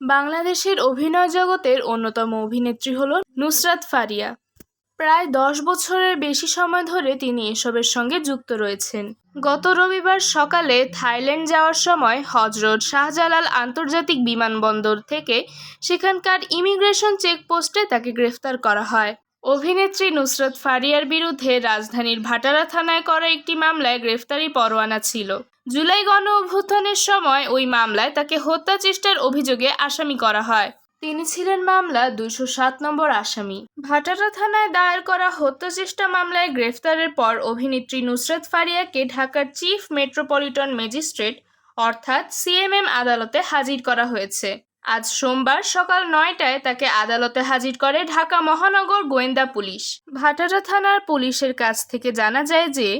বাংলাদেশের অভিনয় জগতের অন্যতম অভিনেত্রী হল নুসরাত ফারিয়া। প্রায় দশ বছরের বেশি সময় ধরে তিনি এসবের সঙ্গে যুক্ত রয়েছেন। গত রবিবার সকালে থাইল্যান্ড যাওয়ার সময় হজরত শাহজালাল আন্তর্জাতিক বিমানবন্দর থেকে সেখানকার ইমিগ্রেশন চেকপোস্টে তাকে গ্রেফতার করা হয়। অভিনেত্রী নুসরাত ফারিয়ার বিরুদ্ধে রাজধানীর ভাটারা থানায় করা একটি মামলায় গ্রেফতারি পরোয়ানা ছিল। জুলাই গণ অভ্যুত্থানের সময় ওই মামলায় তাকে হত্যা চেষ্টার অভিযোগে আসামি করা হয়। তিনি ছিলেন মামলা দুইশো সাত নম্বর আসামি। ভাটারা থানায় দায়ের করা হত্যা চেষ্টা মামলায় গ্রেফতারের পর অভিনেত্রী নুসরাত ফারিয়াকে ঢাকার চিফ মেট্রোপলিটন ম্যাজিস্ট্রেট, অর্থাৎ সিএমএম আদালতে হাজির করা হয়েছে। আজ সোমবার সকাল নয়টায় তাকে আদালতে হাজির করে ঢাকা মহানগর গোয়েন্দা পুলিশ। ভাটারা থানার পুলিশের কাছ থেকে জানা যায় যে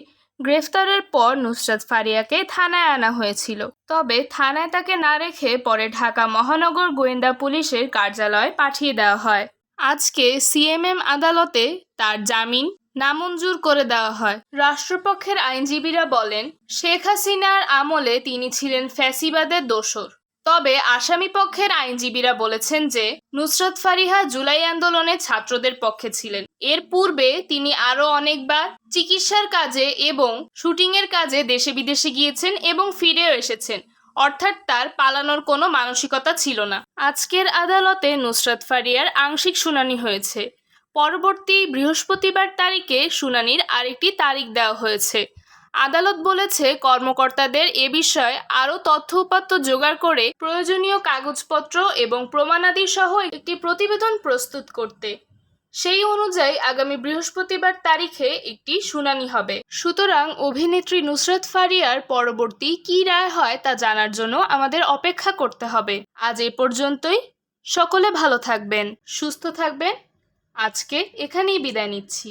গ্রেফতারের পর নুসরাত ফারিয়াকে থানায় আনা হয়েছিল। তবে থানায় তাকে না রেখে পরে ঢাকা মহানগর গোয়েন্দা পুলিশের কার্যালয়ে পাঠিয়ে দেওয়া হয়। আজকে সিএমএম আদালতে তার জামিন নামঞ্জুর করে দেওয়া হয়। রাষ্ট্রপক্ষের আইনজীবীরা বলেন, শেখ হাসিনার আমলে তিনি ছিলেন ফ্যাসিবাদের দোসর। তবে আসামি পক্ষের আইনজীবীরা বলেছেন যে নুসরাত ফারিহা জুলাই আন্দোলনে ছাত্রদের পক্ষে ছিলেন। এর পূর্বে তিনি আরও অনেকবার চিকিৎসার কাজে এবং শুটিংয়ের কাজে দেশে বিদেশে গিয়েছেন এবং ফিরেও এসেছেন। অর্থাৎ তার পালানোর কোনো মানসিকতা ছিল না। আজকের আদালতে নুসরাত ফারিয়ার আংশিক শুনানি হয়েছে। পরবর্তী বৃহস্পতিবার তারিখে শুনানির আরেকটি তারিখ দেওয়া হয়েছে। আদালত বলেছে, কর্মকর্তাদের এ বিষয়ে আরও তথ্য উপাত্ত জোগাড় করে প্রয়োজনীয় কাগজপত্র এবং প্রমাণাদি সহ একটি প্রতিবেদন প্রস্তুত করতে। সেই অনুযায়ী আগামী বৃহস্পতিবার তারিখে একটি শুনানি হবে। সুতরাং অভিনেত্রী নুসরত ফারিয়ার পরবর্তী কী রায় হয় তা জানার জন্য আমাদের অপেক্ষা করতে হবে। আজ এ পর্যন্তই। সকলে ভালো থাকবেন, সুস্থ থাকবেন। আজকে এখানেই বিদায় নিচ্ছি।